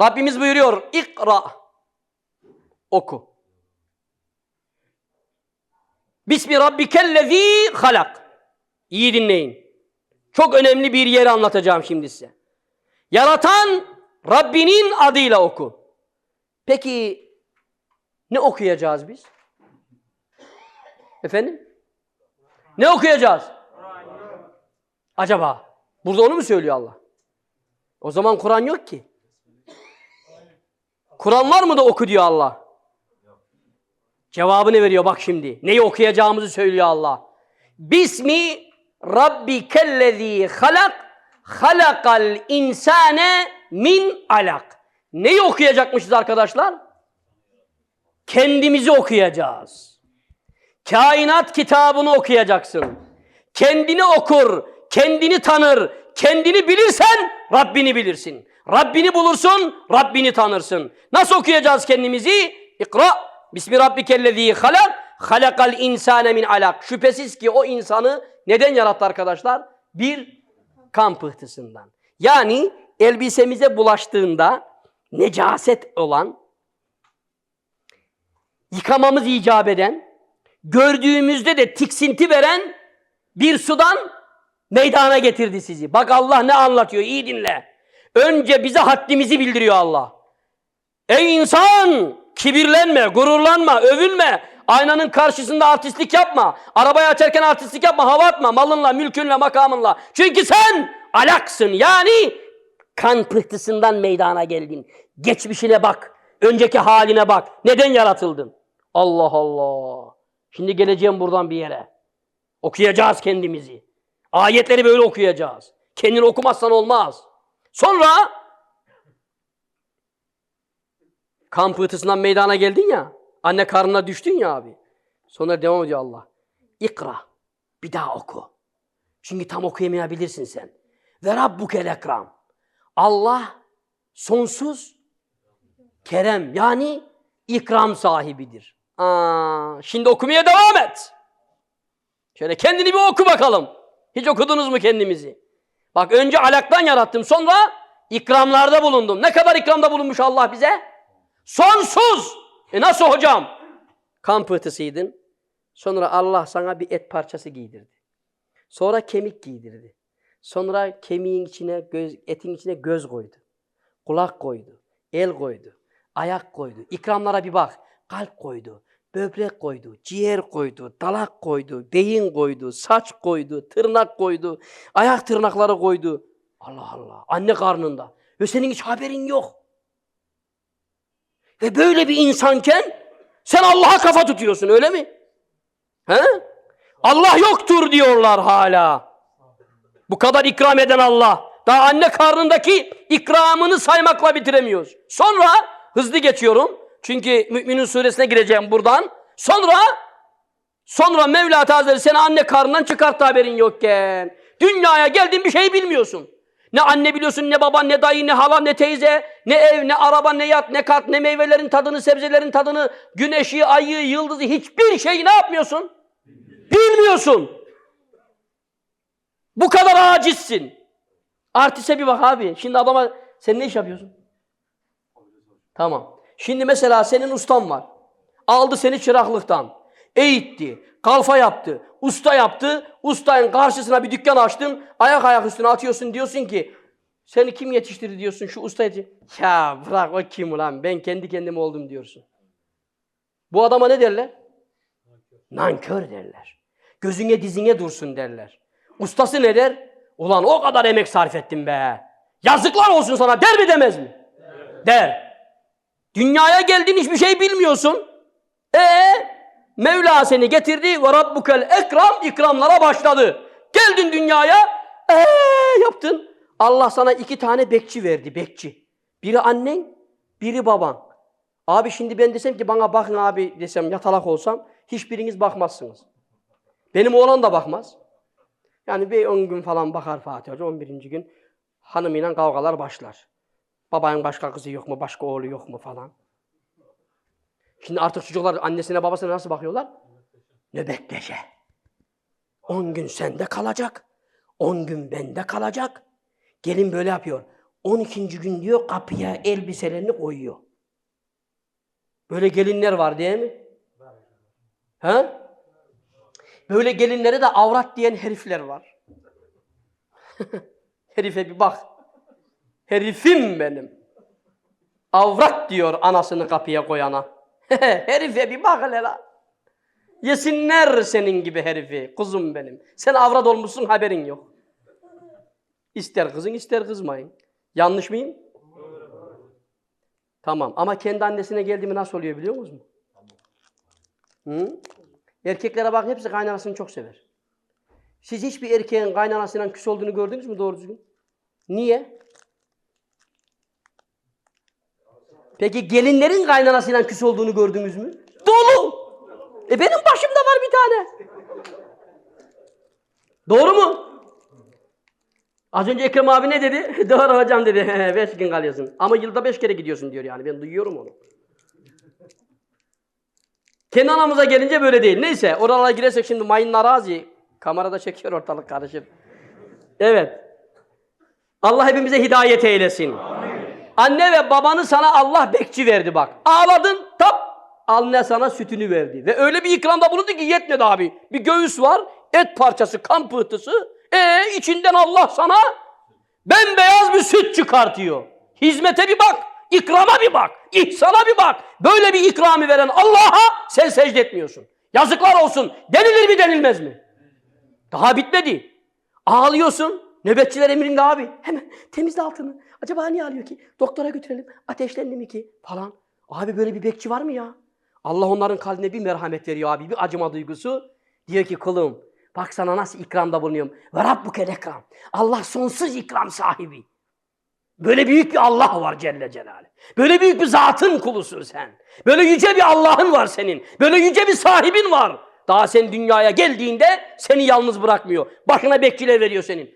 Rabbimiz buyuruyor. İkra. Oku. Bismi rabbikellezî halak. İyi dinleyin. Çok önemli bir yeri anlatacağım şimdi size. Yaratan Rabbinin adıyla oku. Peki ne okuyacağız biz? Efendim? Ne okuyacağız? Acaba? Burada onu mu söylüyor Allah? O zaman Kur'an yok ki. Kur'an var mı da oku diyor Allah. Cevabını veriyor bak şimdi. Neyi okuyacağımızı söylüyor Allah. Bismi rabbikellezî halak halakal insane min alak. Neyi okuyacakmışız arkadaşlar? Kendimizi okuyacağız. Kainat kitabını okuyacaksın. Kendini okur, kendini tanır, kendini bilirsen Rabbini bilirsin. Rabbini bulursun, Rabbini tanırsın. Nasıl okuyacağız kendimizi? İkra. Bismi rabbikellezî halak. Halakal insane min alak. Şüphesiz ki o insanı neden yarattı arkadaşlar? Bir kan pıhtısından. Yani elbisemize bulaştığında necaset olan, yıkamamız icap eden, gördüğümüzde de tiksinti veren bir sudan meydana getirdi sizi. Bak Allah ne anlatıyor iyi dinle. Önce bize haddimizi bildiriyor Allah. Ey insan kibirlenme, gururlanma, övünme. Aynanın karşısında artistlik yapma. Arabayı açarken artistlik yapma, hava atma. Malınla, mülkünle, makamınla. Çünkü sen alaksın. Yani kan pıhtısından meydana geldin. Geçmişine bak. Önceki haline bak. Neden yaratıldın? Allah Allah. Şimdi geleceğim buradan bir yere. Okuyacağız kendimizi. Ayetleri böyle okuyacağız. Kendini okumazsan olmaz. Sonra kan pıhtısından meydana geldin ya. Anne karnına düştün ya abi. Sonra devam ediyor Allah. İkra. Bir daha oku. Çünkü tam okuyamayabilirsin sen. Ve rabbukel ekram. Allah sonsuz kerem yani ikram sahibidir. Aa, şimdi okumaya devam et. Şöyle kendini bir oku bakalım. Hiç okudunuz mu kendimizi? Bak önce alaktan yarattım. Sonra ikramlarda bulundum. Ne kadar ikramda bulunmuş Allah bize? Sonsuz. E nasıl hocam? Kan pıhtısıydın. Sonra Allah sana bir et parçası giydirdi. Sonra kemik giydirdi. Sonra kemiğin içine, göz, etin içine göz koydu. Kulak koydu. El koydu. Ayak koydu. İkramlara bir bak. Kalp koydu. Böbrek koydu, ciğer koydu, dalak koydu, beyin koydu, saç koydu, tırnak koydu, ayak tırnakları koydu. Allah Allah. Anne karnında. Ve senin hiç haberin yok. Ve böyle bir insanken sen Allah'a kafa tutuyorsun öyle mi? He? Allah yoktur diyorlar hala. Bu kadar ikram eden Allah. Daha anne karnındaki ikramını saymakla bitiremiyoruz. Sonra hızlı geçiyorum. Çünkü Mü'minin suresine gireceğim buradan. Sonra sonra Mevla Hazretleri seni anne karnından çıkarttı haberin yokken. Dünyaya geldin bir şey bilmiyorsun. Ne anne biliyorsun, ne baba, ne dayı, ne hala, ne teyze, ne ev, ne araba, ne yat, ne kat, ne meyvelerin tadını, sebzelerin tadını, güneşi, ayı, yıldızı hiçbir şeyi ne yapmıyorsun? Bilmiyorsun. Bu kadar acizsin. Artiste bir bak abi. Şimdi adama sen ne iş yapıyorsun? Tamam. Şimdi mesela senin ustan var. Aldı seni çıraklıktan. Eğitti. Kalfa yaptı. Usta yaptı. Ustayın karşısına bir dükkan açtın. Ayak ayak üstüne atıyorsun. Diyorsun ki seni kim yetiştirdi diyorsun. Şu usta yetiştirdi. Ya bırak o kim ulan. Ben kendi kendime oldum diyorsun. Bu adama ne derler? Nankör derler. Gözüne dizine dursun derler. Ustası ne der? Ulan o kadar emek sarf ettim be. Yazıklar olsun sana der mi demez mi? Der. Dünyaya geldin hiçbir şey bilmiyorsun. E Mevla seni getirdi ve rabbukel ekram ikramlara başladı. Geldin dünyaya ee yaptın. Allah sana iki tane bekçi verdi bekçi. Biri annen, biri baban. Abi şimdi ben desem ki bana bakın abi desem yatalak olsam hiçbiriniz bakmazsınız. Benim oğlan da bakmaz. Yani bir 10 gün falan bakar Fatih Hoca. 11. gün hanımıyla kavgalar başlar. Babanın başka kızı yok mu, başka oğlu yok mu falan. Şimdi artık çocuklar annesine babasına nasıl bakıyorlar? Nöbetleşe. 10 gün sende kalacak. 10 gün bende kalacak. Gelin böyle yapıyor. 12. gün diyor kapıya elbiselerini koyuyor. Böyle gelinler var değil mi? Ha? Böyle gelinlere de avrat diyen herifler var. Herife bir bak. Herifim benim. Avrat diyor anasını kapıya koyana. Herife bir bak hele. Yesinler senin gibi herifi. Kuzum benim. Sen avrat olmuşsun haberin yok. İster kızın ister kızmayın. Yanlış mıyım? Tamam ama kendi annesine geldiğimi nasıl oluyor biliyor musunuz? Hı? Erkeklere bak hepsi kaynanasını çok sever. Siz hiçbir erkeğin kaynanasıyla küs olduğunu gördünüz mü doğru düzgün? Niye? Peki gelinlerin kaynanasıyla küs olduğunu gördünüz mü? Dolu! E benim başımda var bir tane. Doğru mu? Az önce Ekrem abi ne dedi? Doğru hocam dedi. beş gün kalıyorsun. Ama yılda beş kere gidiyorsun diyor yani. Ben duyuyorum onu. Kendi anamıza gelince böyle değil. Neyse oralara girersek şimdi mayın narazi. Kamerada çekiyor ortalık karışır. Evet. Allah hepimize hidayet eylesin. Anne ve babanı sana Allah bekçi verdi bak. Ağladın tap anne sana sütünü verdi. Ve öyle bir ikramda bulundu ki yetmedi abi. Bir göğüs var, et parçası, kan pıhtısı. E içinden Allah sana bembeyaz bir süt çıkartıyor. Hizmete bir bak, ikrama bir bak, ihsana bir bak. Böyle bir ikramı veren Allah'a sen secde etmiyorsun. Yazıklar olsun. Denilir mi denilmez mi? Daha bitmedi. Ağlıyorsun. Nöbetçiler emrinde abi. Hemen temizle altını. Acaba niye ağlıyor ki? Doktora götürelim. Ateşlendi mi ki? Falan. Abi böyle bir bekçi var mı ya? Allah onların kalbine bir merhamet veriyor abi. Bir acıma duygusu. Diyor ki kulum bak sana nasıl ikramda bulunuyorum. Ve Rabbukel ekram. Allah sonsuz ikram sahibi. Böyle büyük bir Allah var Celle Celaluhu. Böyle büyük bir zatın kulusun sen. Böyle yüce bir Allah'ın var senin. Böyle yüce bir sahibin var. Daha sen dünyaya geldiğinde seni yalnız bırakmıyor. Başına bekçiler veriyor senin.